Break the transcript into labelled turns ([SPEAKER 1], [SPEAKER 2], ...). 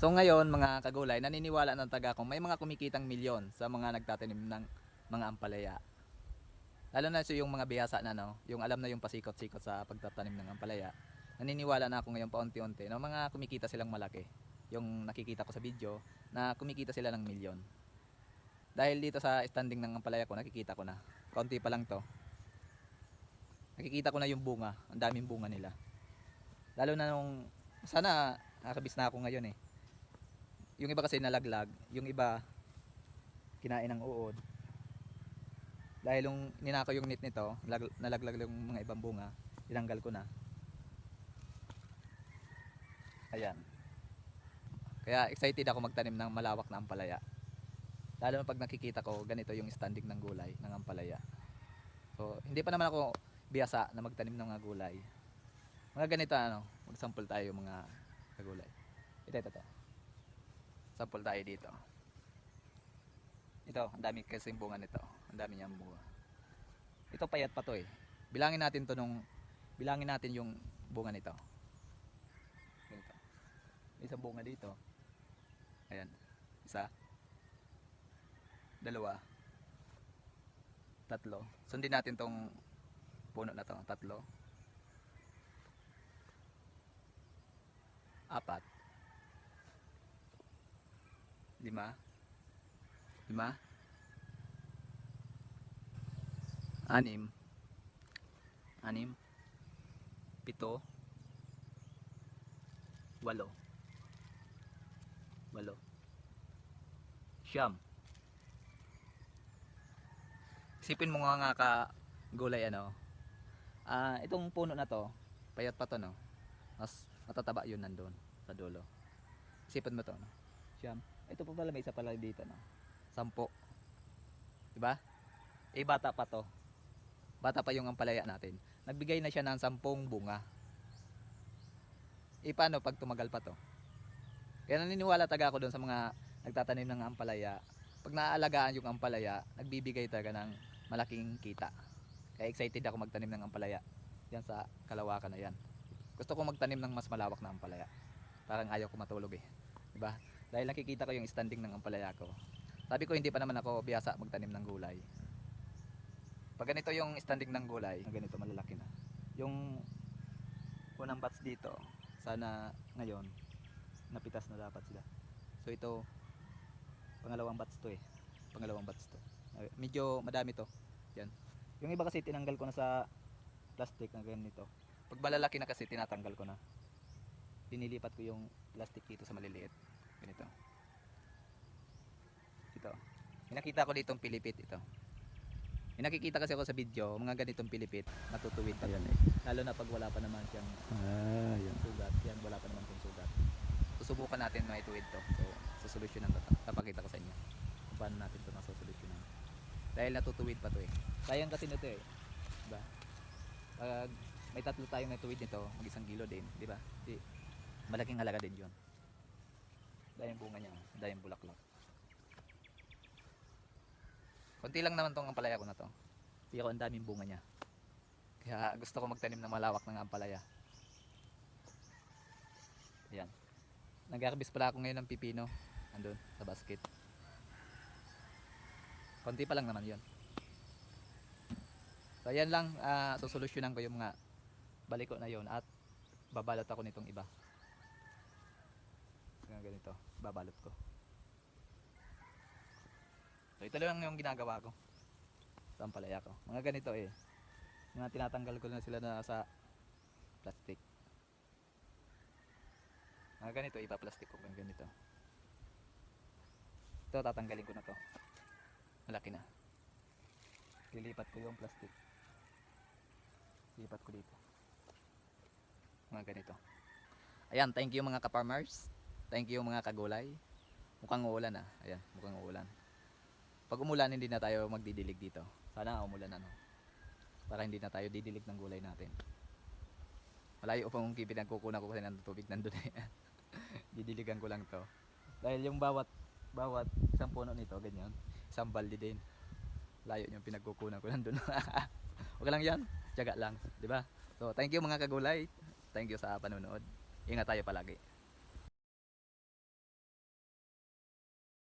[SPEAKER 1] So ngayon mga kagulay, naniniwala ng taga kung may mga kumikitang milyon sa mga nagtatanim ng mga ampalaya. Lalo na so yung mga bihasa na no, yung alam na yung pasikot-sikot sa pagtatanim ng ampalaya. Naniniwala na ako ngayon paunti-unti na mga kumikita silang malaki. Yung nakikita ko sa video na kumikita sila ng milyon. Dahil dito sa standing ng ampalaya ko, nakikita ko na. Kaunti pa lang to. Nakikita ko na yung bunga. Ang daming bunga nila. Lalo na nung, sana nakakabis na ako ngayon eh. Yung iba kasi nalaglag, yung iba kinain ng uod. Dahil yung ninakaw yung nit nito, lag- nalaglag yung mga ibang bunga, tinanggal ko na. Ayan. Kaya excited ako magtanim ng malawak na ampalaya. Lalo na pag nakikita ko, ganito yung standing ng gulay ng ampalaya. So, hindi pa naman ako biyasa na magtanim ng mga gulay. Mga ganito ano, mag-sample tayo mga kagulay. Ito, ito, ito. Sample tayo dito. Ito, ang dami kasi bunga nito. Ang dami niyang bunga. Ito payat pa to eh. Bilangin natin to nung bilangin natin yung bunga nito. Ganito. Isang bunga dito. Ayan. Isa. Dalawa. Tatlo. Sundin natin tong puno na to. Tatlo. Apat. Lima. Lima. Anim. Anim. Pito. Walo. Walo. Siyam. Isipin mo nga nga ka gulay ano. Ah, itong puno na to, payat pa to no. Mas matataba yun nandun sa dulo. Isipin mo to no. Siyam. Ito pa pala may isa pala dito no. Sampo. Diba? Eh bata pa to. Bata pa yung ampalaya natin. Nagbigay na siya ng sampung bunga. Eh paano pag tumagal pa to? Kaya naniniwala taga ako doon sa mga nagtatanim ng ampalaya. Pag naaalagaan yung ampalaya, nagbibigay talaga ng malaking kita. Kaya excited ako magtanim ng ampalaya. Yan sa kalawakan na yan. Gusto ko magtanim ng mas malawak na ampalaya. Parang ayaw ko matulog eh. Diba? Dahil nakikita ko yung standing ng ampalaya ko. Sabi ko hindi pa naman ako biyasa magtanim ng gulay. Pag ganito yung standing ng gulay, ganito malalaki na. Yung unang batch dito, sana ngayon napitas na dapat sila. So ito pangalawang batch to eh. Pangalawang batch to. Medyo madami to. Yan. Yung iba kasi tinanggal ko na sa plastic na ganito. Pag malalaki na kasi tinatanggal ko na. Dinilipat ko yung plastic dito sa maliliit. Ganito. Ito. Nakita ko ditong pilipit ito. May nakikita kasi ako sa video, mga ganitong pilipit, matutuwid pa yan eh. Lalo na pag wala pa naman siyang
[SPEAKER 2] Ah, yan.
[SPEAKER 1] sugat. Yan, wala pa naman itong sugat. Susubukan natin na ituwid to. So, susolusyonan to. Papakita ko sa inyo. Kung paano natin to nasusolusyonan. Dahil natutuwid pa to eh. Sayang kasi nito eh. Diba? Pag may tatlo tayong natuwid nito, mag isang kilo din. Di ba? Di, malaking halaga din yun. Dahil bunga niya. Dahil bulaklak. Konti lang naman tong ampalaya ko na to. Pero ang daming bunga niya. Kaya gusto ko magtanim ng malawak ng ampalaya. Ayan. Nag-harvest pala ako ngayon ng pipino. Andun, sa basket. Konti pa lang naman yun. So ayan lang, uh, susolusyonan ko yung mga balik na yun at babalot ako nitong iba. Ganyan ganito, babalot ko. So ito lang yung ginagawa ko. Ampalaya ko. Mga ganito eh. Mga tinatanggal ko na sila na sa plastic. Mga ganito, ipa-plastic ko ng ganito. Ito, tatanggalin ko na to. Malaki na. Lilipat ko yung plastic. Lilipat ko dito. Mga ganito. Ayan, thank you mga ka-farmers. Thank you mga kagulay. Mukhang uulan ah. Ayan, mukhang uulan. Pag umulan, hindi na tayo magdidilig dito. Sana umulan ano. Para hindi na tayo didilig ng gulay natin. Malayo pong pinagkukunan ko kasi ng tubig nandun eh. Didiligan ko lang to. Dahil yung bawat bawat isang puno nito, ganyan, isang balde din. Layo yung pinagkukunan ko nandun. okay lang yan, tiyaga lang, ba? So, thank you mga kagulay. Thank you sa panonood. Ingat tayo palagi.